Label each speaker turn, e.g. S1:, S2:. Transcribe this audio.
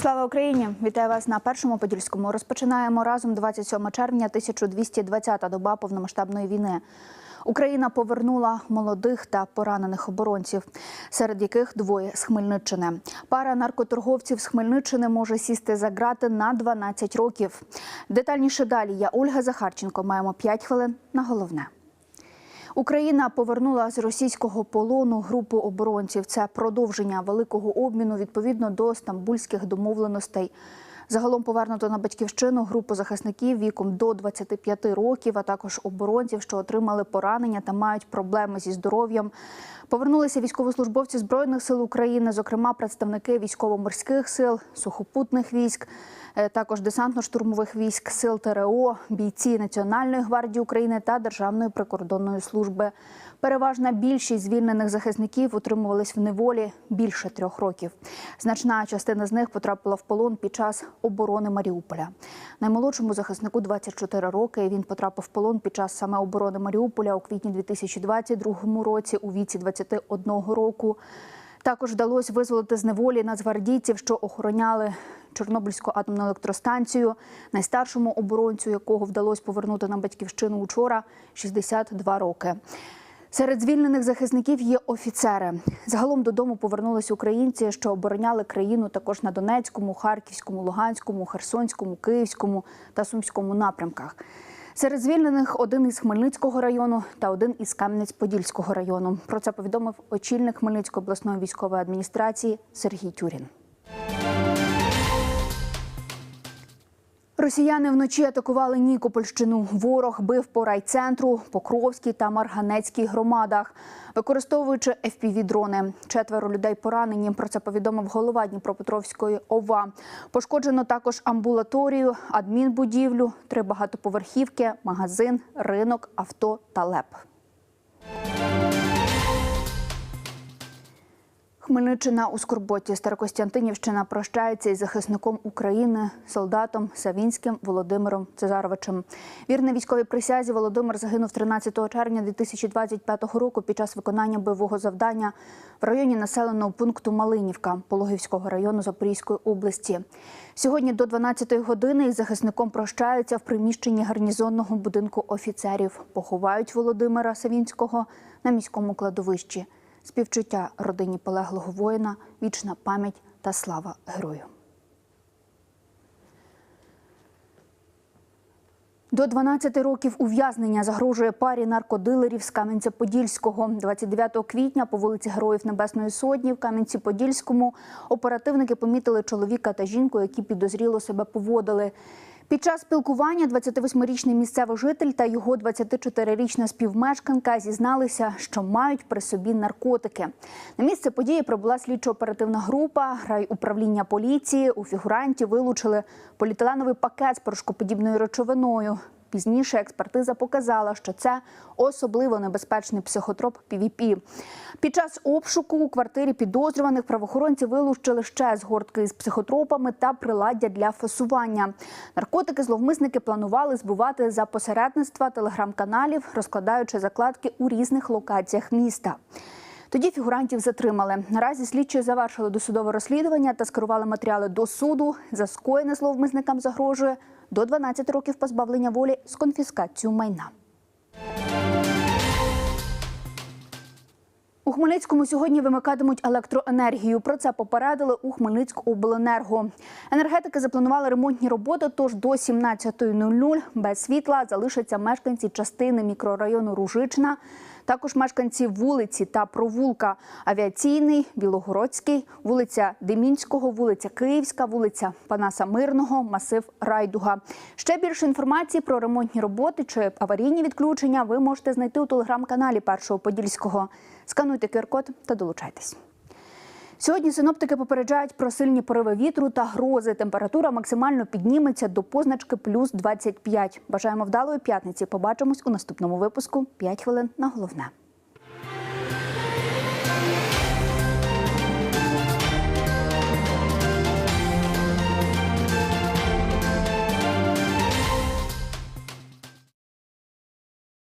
S1: Слава Україні! Вітаю вас на першому подільському. Розпочинаємо разом 27 червня, 1220-та доба повномасштабної війни. Україна повернула молодих та поранених оборонців, серед яких двоє з Хмельниччини. Пара наркоторговців з Хмельниччини може сісти за грати на 12 років. Детальніше далі я Ольга Захарченко. Маємо 5 хвилин на головне. Україна повернула з російського полону групу оборонців. Це продовження великого обміну відповідно до стамбульських домовленостей. Загалом повернуто на батьківщину групу захисників віком до 25 років, а також оборонців, що отримали поранення та мають проблеми зі здоров'ям. Повернулися військовослужбовці збройних сил України, зокрема представники військово-морських сил, сухопутних військ, е, також десантно-штурмових військ, сил ТРО, бійці Національної гвардії України та Державної прикордонної служби. Переважна більшість звільнених захисників утримувались в неволі більше трьох років. Значна частина з них потрапила в полон під час оборони Маріуполя. Наймолодшому захиснику 24 роки. Він потрапив в полон під час саме оборони Маріуполя у квітні 2022 році у віці 21 року. Також вдалося визволити з неволі нацгвардійців, що охороняли Чорнобильську атомну електростанцію, найстаршому оборонцю, якого вдалося повернути на батьківщину учора 62 роки. Серед звільнених захисників є офіцери. Загалом додому повернулись українці, що обороняли країну також на Донецькому, Харківському, Луганському, Херсонському, Київському та Сумському напрямках. Серед звільнених один із Хмельницького району та один із Кам'янець-Подільського району. Про це повідомив очільник Хмельницької обласної військової адміністрації Сергій Тюрін. Росіяни вночі атакували Нікопольщину. Ворог бив по райцентру, Покровській та Марганецькій громадах, використовуючи FPV-дрони. Четверо людей поранені. Про це повідомив голова Дніпропетровської ОВА. Пошкоджено також амбулаторію, адмінбудівлю, три багатоповерхівки, магазин, ринок, авто та леп. Хмельниччина у Скорботі Старокостянтинівщина прощається із захисником України, солдатом Савінським Володимиром Цезаровичем. Вірний військовій присязі Володимир загинув 13 червня 2025 року під час виконання бойового завдання в районі населеного пункту Малинівка Пологівського району Запорізької області. Сьогодні до 12-ї години із захисником прощаються в приміщенні гарнізонного будинку офіцерів. Поховають Володимира Савінського на міському кладовищі. Співчуття родині полеглого воїна, вічна пам'ять та слава герою. До 12 років ув'язнення загрожує парі наркодилерів з Кам'янця-Подільського. 29 квітня по вулиці Героїв Небесної Сотні в Кам'янці-Подільському оперативники помітили чоловіка та жінку, які підозріло себе поводили. Під час спілкування 28-річний місцевий житель та його 24-річна співмешканка зізналися, що мають при собі наркотики. На місце події прибула слідчо-оперативна група, райуправління поліції. У фігуранті вилучили поліетиленовий пакет з порошкоподібною речовиною. Пізніше експертиза показала, що це особливо небезпечний психотроп PVP. Під час обшуку у квартирі підозрюваних правоохоронці вилучили ще згортки з психотропами та приладдя для фасування. Наркотики зловмисники планували збувати за посередництва телеграм-каналів, розкладаючи закладки у різних локаціях міста. Тоді фігурантів затримали. Наразі слідчі завершили досудове розслідування та скерували матеріали до суду. За скоєне зловмисникам загрожує до 12 років позбавлення волі з конфіскацією майна. У Хмельницькому сьогодні вимикатимуть електроенергію. Про це попередили у Хмельницькобленерго. Енергетики запланували ремонтні роботи. Тож до 17.00 без світла залишаться мешканці частини мікрорайону Ружична. Також мешканці вулиці та провулка Авіаційний, Білогородський, вулиця Демінського, вулиця Київська, вулиця Панаса Мирного, масив Райдуга. Ще більше інформації про ремонтні роботи чи аварійні відключення ви можете знайти у телеграм-каналі Першого Подільського. Скануйте QR-код та долучайтесь. Сьогодні синоптики попереджають про сильні пориви вітру та грози. Температура максимально підніметься до позначки плюс 25. Бажаємо вдалої п'ятниці. Побачимось у наступному випуску. 5 хвилин на головне.